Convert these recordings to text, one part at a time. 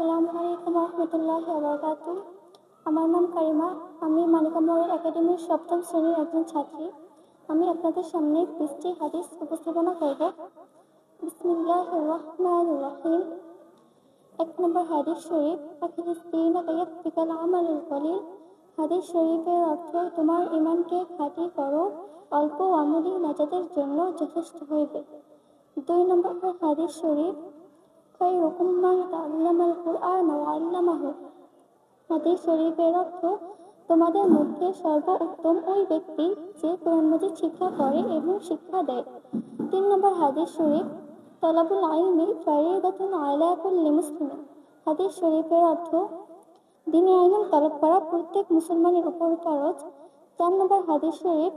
আসসালামু আলাইকুম রহমতুল্লাহ বরকাত আমার নাম কারিমা। আমি মালিকা মোড়ের একাডেমির সপ্তম শ্রেণির একজন ছাত্রী। আমি আপনাদের সামনে বৃষ্টি হাদিস উপস্থাপনা করব। বিসমিল্লাহ রহমান রহিম। এক নম্বর হাদিস শরীফ কায়াকফিকাল আমালুল কলিল। হাদিস শরীফের অর্থ, তোমার ইমানকে খাঁটি করো, অল্প আমলি নাজাতের জন্য যথেষ্ট হইবে। দুই নম্বর হাদিস শরীফ আল্লামাহু হাদিস শরীফের অর্থ তোমাদের মধ্যে সর্বোত্তম ওই ব্যক্তি যে কোরআন মাজিদ শিক্ষা করে এবং শিক্ষা দেয়। তিন নম্বর হাদিস শরীফ, তলাবুল আইমি ফারিদাতুন আলা কুল্লি হাদিস শরীফের অর্থ, দিনে আইন তলব করা প্রত্যেক মুসলমানের উপর ফরজ। চার নম্বর হাদিস শরীফ,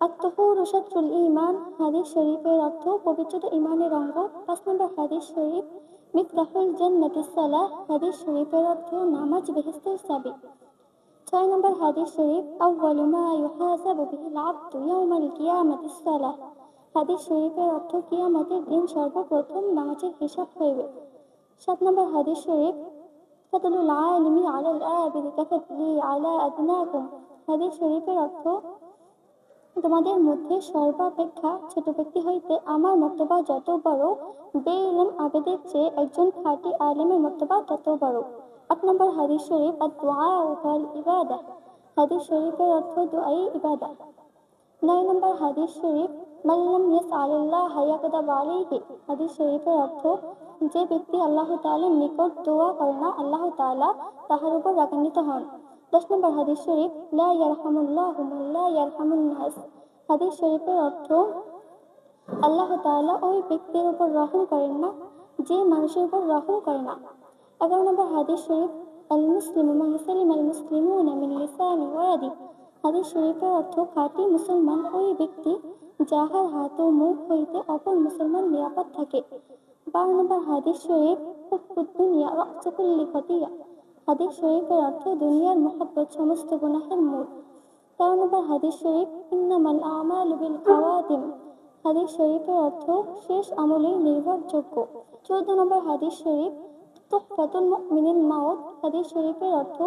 আত্মহুর রসাতুল ইমান। হাদিস শরীফের অর্থ পবিত্রতা ইমানের অঙ্গ। পাঁচ নম্বর হাদিস শরীফ মিফতাহুল জান্নাতিস সালাহ হাদিস শরীফের অর্থ নামাজ বেহেস্তের চাবি ছয় নম্বর হাদিস শরীফ আউয়ালু মা ইউহাসাবু বিহিল আবদু ইয়াউমাল কিয়ামাতিস সালাহ হাদিস শরীফের অর্থ কিয়ামতের দিন সর্বপ্রথম নামাজের হিসাব হইবে সাত নম্বর হাদিস শরীফ ফাদলুল আলিমি আলাল আবিদি কাফাতলি আলা আদনাকুম হাদিস শরীফের অর্থ তোমাদের মধ্যে সর্বাপেক্ষা ছোট ব্যক্তি হইতে আমার মর্তবা যত বড় বে ইলম আবেদের চেয়ে একজন খাঁটি আলেমের মর্তবা তত বড়। আট নম্বর হাদিস শরীফ আর দোয়া ইবাদা। হাদিস শরীফের অর্থ দোয়াই ইবাদা। নয় নম্বর হাদিস শরীফ মাল্লাম ইয়াস আলিল্লাহ হায়াকদা আলাইহি। হাদিস শরীফের অর্থ, যে ব্যক্তি আল্লাহ তাআলার নিকট দোয়া করে না, আল্লাহ তাআলা তাহার উপর রাগান্বিত হন। দশ নম্বর হাদিস শরীফ, লা ইয়ারহামুল্লাহু মান লা ইয়ারহামুন নাস। হাদিস শরীফের অর্থ, আল্লাহ তাআলা ওই ব্যক্তির উপর রহম করেন না, যে মানুষের উপর রহম করে না। এগারো নম্বর হাদিস শরীফ আল মুসলিম মান সালিম আল মুসলিমুনা মিন লিসানি ওয়া ইয়াদি। হাদিস শরীফের অর্থ, খাঁটি মুসলমান ওই ব্যক্তি যাহার হাত ও মুখ হইতে অপর মুসলমান নিরাপদ থাকে। বারো নম্বর হাদিস শরীফ দুনিয়া রক্তকুল্লি খতিয়া হাদিস শরীফের অর্থ দুনিয়ার মহব্বত সমস্ত গুনাহের মূল। তেরো নম্বর হাদিস শরীফ, ইন্নামাল আমালু বিল খাওয়াতিম। হাদিস শরীফের অর্থ শেষ আমলেই নির্ভরযোগ্য। চৌদ্দ নম্বর হাদিস শরীফ, তুহফাতুল মুমিনিন মাউত। হাদিস শরীফের অর্থ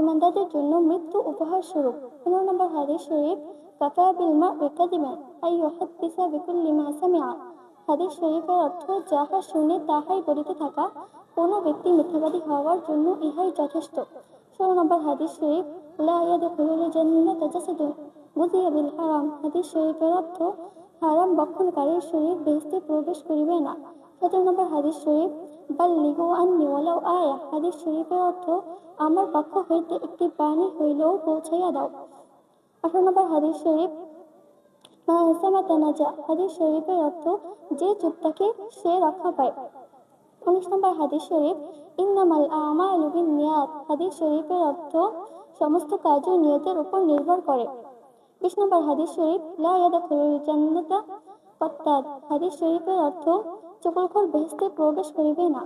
ইমানদারদের জন্য মৃত্যু উপহার স্বরূপ। পনেরো নম্বর হাদিস শরীফ, কাফা বিল মা বিকাদিমান আই ইউহাদ্দিসা বিকুল্লি মা সামিআ। হাদিস শরীফের অর্থ যাহা শুনে তাহাই বলিতে থাকা কোনো ব্যক্তি মিথ্যাবাদী হওয়ার জন্য ইহাই যথেষ্ট। ষোলো নম্বর হাদিস শরীফ বিল হারাম। হাদিস শরীফের অর্থ, হারাম বক্ষণকারীর শরীর বেহেশতে প্রবেশ করিবে না। সতেরো নম্বর হাদিস শরীফ, বাল্লিগু আন্নি ওয়ালাউ আয়া হাদিস শরীফের অর্থ, আমার পক্ষ হইতে একটি বাণী হইলেও পৌঁছাইয়া দাও। আঠারো নম্বর হাদিস শরীফ হাদিস শরীফের অর্থ, যে চুপ থাকে সে রক্ষা পায়। উনিশ নম্বর হাদিস শরীফ, ইন্নামাল আমালু বিন্নিয়াত হাদিস শরীফের অর্থ সমস্ত কাজও নিয়তের উপর নির্ভর করে। বিশ নম্বর হাদিস শরীফ, লা ইয়াদখুলুল জান্নাতা হাদিস শরীফের অর্থ চকলখোর বেহেস্তে প্রবেশ করিবে না।